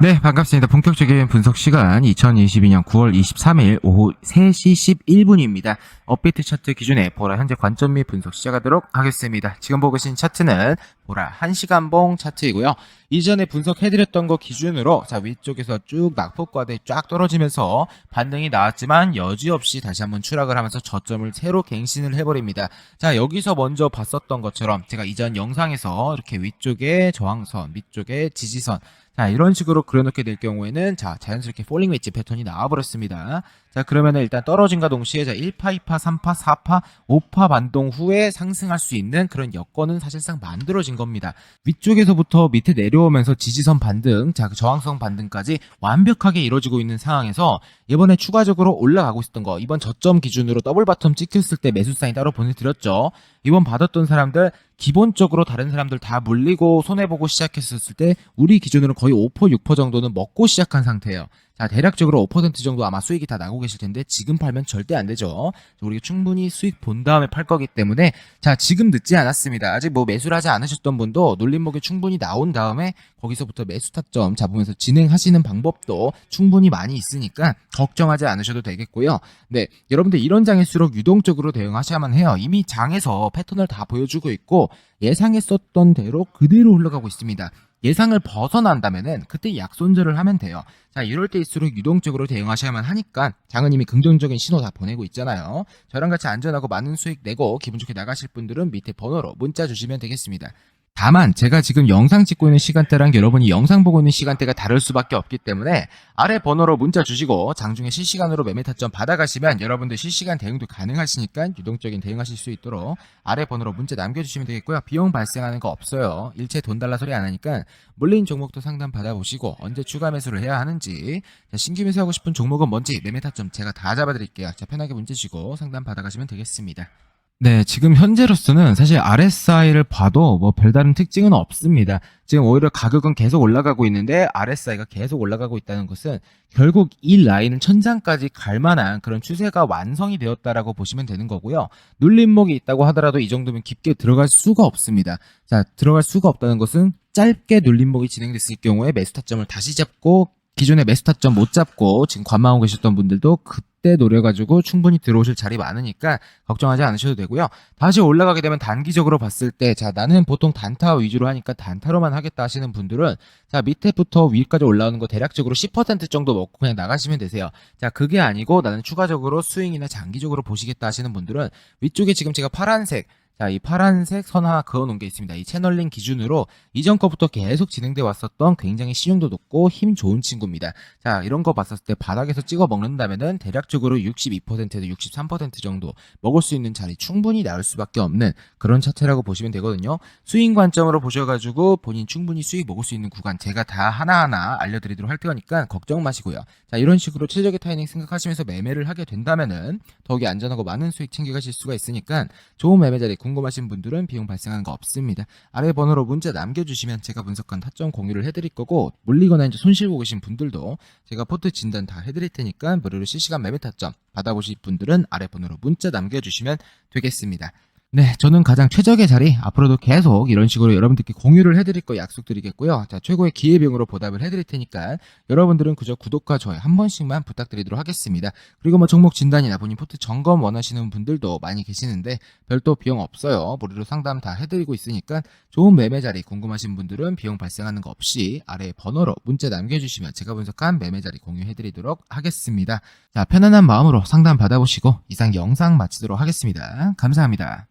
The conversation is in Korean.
네, 반갑습니다. 본격적인 분석 시간 2022년 9월 23일 오후 3시 11분입니다. 업비트 차트 기준에 보라 현재 관점 및 분석 시작하도록 하겠습니다. 지금 보고 계신 차트는 보라 1시간 봉 차트이고요. 이전에 분석해드렸던 거 기준으로 자 위쪽에서 쭉 낙폭과대 쫙 떨어지면서 반등이 나왔지만 여지없이 다시 한번 추락을 하면서 저점을 새로 갱신을 해버립니다. 자 여기서 먼저 봤었던 것처럼 제가 이전 영상에서 이렇게 위쪽에 저항선, 밑쪽에 지지선 자, 이런 식으로 그려놓게 될 경우에는 자, 자연스럽게 폴링 웨지 패턴이 나와버렸습니다. 자, 그러면은 일단 떨어진과 동시에 자, 1파, 2파, 3파, 4파, 5파 반동 후에 상승할 수 있는 그런 여건은 사실상 만들어진 겁니다. 위쪽에서부터 밑에 내려오면서 지지선 반등, 자, 그 저항성 반등까지 완벽하게 이루어지고 있는 상황에서 이번에 추가적으로 올라가고 있었던 거, 이번 저점 기준으로 더블 바텀 찍혔을 때 매수 사인 따로 보내드렸죠. 이번 받았던 사람들 기본적으로 다른 사람들 다 물리고 손해보고 시작했었을 때 우리 기준으로 거의 5%, 6% 정도는 먹고 시작한 상태예요. 자, 대략적으로 5% 정도 아마 수익이 다 나고 계실 텐데 지금 팔면 절대 안 되죠. 우리가 충분히 수익 본 다음에 팔 거기 때문에 자, 지금 늦지 않았습니다. 아직 뭐 매수를 하지 않으셨던 분도 눌림목이 충분히 나온 다음에 거기서부터 매수 타점 잡으면서 진행하시는 방법도 충분히 많이 있으니까 걱정하지 않으셔도 되겠고요. 네, 여러분들 이런 장일수록 유동적으로 대응하셔야만 해요. 이미 장에서 패턴을 다 보여주고 있고 예상했었던 대로 그대로 흘러가고 있습니다. 예상을 벗어난다면은 그때 약손절을 하면 돼요. 자, 이럴 때일수록 유동적으로 대응하셔야만 하니까 장은 이미 긍정적인 신호 다 보내고 있잖아요. 저랑 같이 안전하고 많은 수익 내고 기분 좋게 나가실 분들은 밑에 번호로 문자 주시면 되겠습니다. 다만 제가 지금 영상 찍고 있는 시간대랑 여러분이 영상 보고 있는 시간대가 다를 수밖에 없기 때문에 아래 번호로 문자 주시고 장중에 실시간으로 매매 타점 받아가시면 여러분들 실시간 대응도 가능하시니까 유동적인 대응하실 수 있도록 아래 번호로 문자 남겨주시면 되겠고요. 비용 발생하는 거 없어요. 일체 돈 달라 소리 안 하니까 물린 종목도 상담 받아보시고 언제 추가 매수를 해야 하는지 자, 신규 매수하고 싶은 종목은 뭔지 매매 타점 제가 다 잡아드릴게요. 자, 편하게 문자 주시고 상담 받아가시면 되겠습니다. 네, 지금 현재로서는 사실 RSI를 봐도 뭐 별다른 특징은 없습니다. 지금 오히려 가격은 계속 올라가고 있는데 RSI가 계속 올라가고 있다는 것은 결국 이 라인은 천장까지 갈 만한 그런 추세가 완성이 되었다라고 보시면 되는 거고요. 눌림목이 있다고 하더라도 이 정도면 깊게 들어갈 수가 없습니다. 자, 들어갈 수가 없다는 것은 짧게 눌림목이 진행됐을 경우에 매수 타점을 다시 잡고 기존에 매수 타점 못 잡고 지금 관망하고 계셨던 분들도 그 때 노려가지고 충분히 들어오실 자리 많으니까 걱정하지 않으셔도 되고요. 다시 올라가게 되면 단기적으로 봤을 때, 자, 나는 보통 단타 위주로 하니까 단타로만 하겠다 하시는 분들은, 자, 밑에부터 위까지 올라오는 거 대략적으로 10% 정도 먹고 그냥 나가시면 되세요. 자, 그게 아니고 나는 추가적으로 스윙이나 장기적으로 보시겠다 하시는 분들은 위쪽에 지금 제가 파란색, 자, 이 파란색 선 하나 그어놓은 게 있습니다. 이 채널링 기준으로 이전 거부터 계속 진행돼 왔었던 굉장히信用도 높고 힘 좋은 친구입니다. 자, 이런 거 봤었을 때 바닥에서 찍어 먹는다면은 대략적으로 62%에서 63% 정도 먹을 수 있는 자리 충분히 나올 수밖에 없는 그런 차트라고 보시면 되거든요. 스윙 관점으로 보셔가지고 본인 충분히 수익 먹을 수 있는 구간 제가 다 하나하나 알려드리도록 할 테니까 걱정 마시고요. 자, 이런 식으로 최적의 타이밍 생각하시면서 매매를 하게 된다면은 더욱이 안전하고 많은 수익 챙겨가실 수가 있으니까 좋은 매매 자리 궁금하신 분들은 비용 발생하는 거 없습니다. 아래 번호로 문자 남겨주시면 제가 분석한 타점 공유를 해드릴 거고 물리거나 이제 손실 보고 계신 분들도 제가 포트 진단 다 해드릴 테니까 무료로 실시간 매매 타점 받아보실 분들은 아래 번호로 문자 남겨주시면 되겠습니다. 네, 저는 가장 최적의 자리 앞으로도 계속 이런 식으로 여러분들께 공유를 해드릴 거 약속드리겠고요. 자, 최고의 기회비용으로 보답을 해드릴 테니까 여러분들은 그저 구독과 좋아요 한 번씩만 부탁드리도록 하겠습니다. 그리고 뭐 종목 진단이나 본인 포트 점검 원하시는 분들도 많이 계시는데 별도 비용 없어요. 무료로 상담 다 해드리고 있으니까 좋은 매매 자리 궁금하신 분들은 비용 발생하는 거 없이 아래 번호로 문자 남겨주시면 제가 분석한 매매 자리 공유해드리도록 하겠습니다. 자, 편안한 마음으로 상담 받아보시고 이상 영상 마치도록 하겠습니다. 감사합니다.